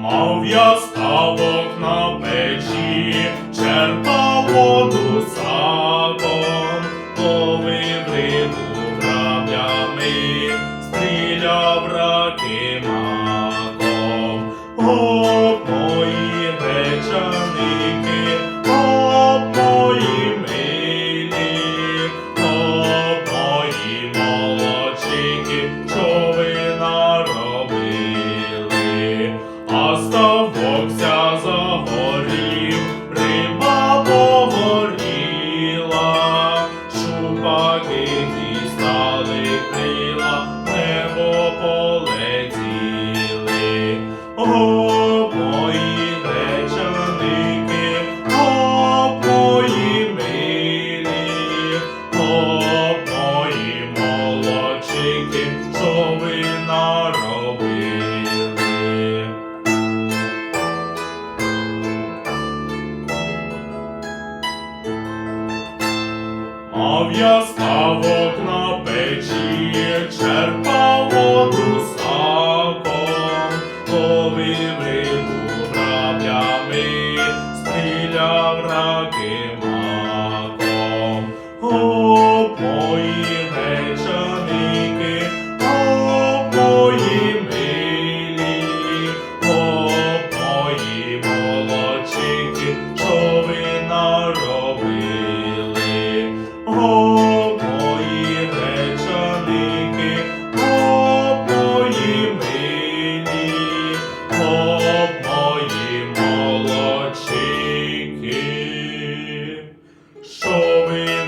мав я ставок на печі, черпав воду садом, ловив рибу граблями, стріляв раки маком. Мав я ставок на печі, черпав воду стаком, ловив рибу граблями, стріляв раки. soul